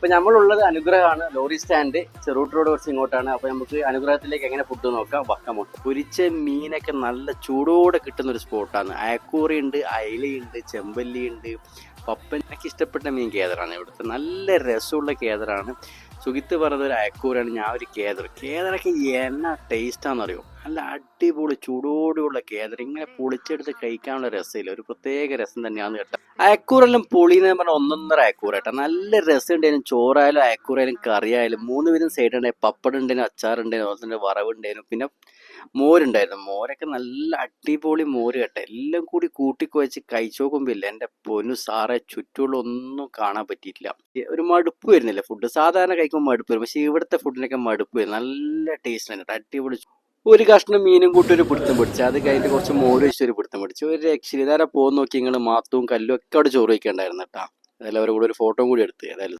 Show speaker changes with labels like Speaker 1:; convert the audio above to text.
Speaker 1: ഇപ്പൊ നമ്മളുള്ളത് അനുഗ്രഹമാണ്. ലോറി സ്റ്റാൻഡ് ചെറുട്ട് റോഡ് കുറച്ച് ഇങ്ങോട്ടാണ്. അപ്പൊ നമുക്ക് അനുഗ്രഹത്തിലേക്ക് എങ്ങനെ ഫുഡ് നോക്കാം? വക്കമുണ്ട് പൊരിച്ച മീനൊക്കെ നല്ല ചൂടോടെ കിട്ടുന്ന ഒരു സ്പോട്ടാണ്. അയക്കൂറി ഉണ്ട് അയലയുണ്ട് ചെമ്പല്ലി ഉണ്ട് പപ്പൻ എനിക്ക് ഇഷ്ടപ്പെട്ട മീൻ കേദറാണ്. ഇവിടുത്തെ നല്ല രസമുള്ള കേദറാണ്. സുഖിത്ത് പറഞ്ഞ ഒരു അയക്കൂരാണ് ഞാൻ ഒരു കേദർ. കേദറൊക്കെ എന്നാ ടേസ്റ്റാന്ന് അറിയോ നല്ല അടിപൊളി ചൂടോടുള്ള കേദർ ഇങ്ങനെ പൊളിച്ചെടുത്ത് കഴിക്കാനുള്ള രസമില്ല. ഒരു പ്രത്യേക രസം തന്നെയാണ് കേട്ടോ. അയക്കൂറെല്ലാം പൊളിന്ന് പറഞ്ഞാൽ ഒന്നൊന്നര അയക്കൂറ കേട്ടോ. നല്ല രസം ഉണ്ടായിരുന്നു ചോറായാലും അയക്കൂറായാലും കറിയായാലും മൂന്ന് വിധം സൈഡ് ഉണ്ടായി പപ്പടം ഉണ്ടായിരുന്നു അച്ചാറുണ്ടായിരുന്നു അതുപോലെ തന്നെ വറവുണ്ടായിരുന്നു പിന്നെ മോരുണ്ടായിരുന്നു. മോരൊക്കെ നല്ല അടിപൊളി മോര് കേട്ടോ. എല്ലാം കൂടി കൂട്ടിക്കുവച്ച് കഴിച്ചു നോക്കുമ്പോൾ ഇല്ല എന്റെ പൊന്നു സാറെ ചുറ്റുള്ള ഒന്നും കാണാൻ പറ്റിയിട്ടില്ല. ഒരു മടുപ്പ് വരുന്നില്ല. ഫുഡ് സാധാരണ കഴിക്കുമ്പോൾ മടുപ്പ് വരും. പക്ഷേ ഇവിടുത്തെ ഫുഡിനൊക്കെ മടുപ്പ് വരും. നല്ല ടേസ്റ്റ് ആണ് കേട്ടോ. അടിപൊളി ഒരു കഷ്ണം മീനും കൂട്ടി ഒരു പിടുത്തം പിടിച്ചു. അത് കഴിഞ്ഞിട്ട് കുറച്ച് മോര് വെച്ച് ഒരു പിടുത്തം പിടിച്ചു. ഒരു രക്ഷയില്ല. ഇതാരെ പോകുന്ന നോക്കി നിങ്ങൾ മാത്തവും കല്ലും ഒക്കെ അവിടെ ചോറ് വയ്ക്കണ്ടായിരുന്നു കേട്ടോ. അതെല്ലാം അവരുടെ കൂടെ ഒരു ഫോട്ടോ കൂടി എടുത്ത്. ഏതായാലും